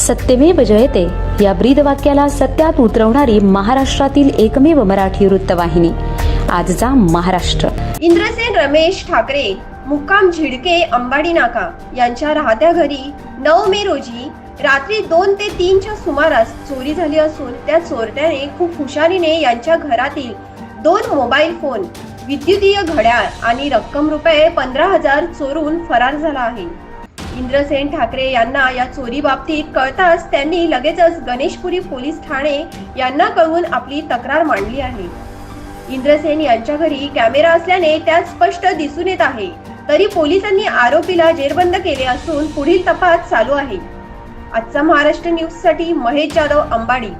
सत्यमेव जयते. या ब्रीद वाक्याला सत्यात उतरवणारी महाराष्ट्रातील एकमेव मराठी वृत्तवाहिनी. आजचा महाराष्ट्र. इंद्रसेन रमेश ठाकरे मुक्काम झिडके अंबाडी नाका यांच्या राहत्या घरी नऊ मे रोजी रात्री दोन ते तीनच्या सुमारास चोरी झाली असून त्या चोरट्याने खूप हुशारीने यांच्या घरातील दोन मोबाईल फोन विद्युतीय घड्याळ आणि रक्कम रुपये पंधरा हजार चोरून फरार झाला आहे. इंद्रसेन ठाकरे यांना या चोरी बाबतीत कळताच त्यांनी लगेचच गणेशपुरी पोलीस ठाणे यांना कळवून आपली तक्रार मांडली आहे. इंद्रसेन यांच्या घरी कॅमेरा असल्याने त्यात स्पष्ट दिसून येत आहे. तरी पोलिसांनी आरोपीला जेरबंद केले असून पुढील तपास चालू आहे. आजचा महाराष्ट्र न्यूजसाठी महेश जाधव अंबाडी.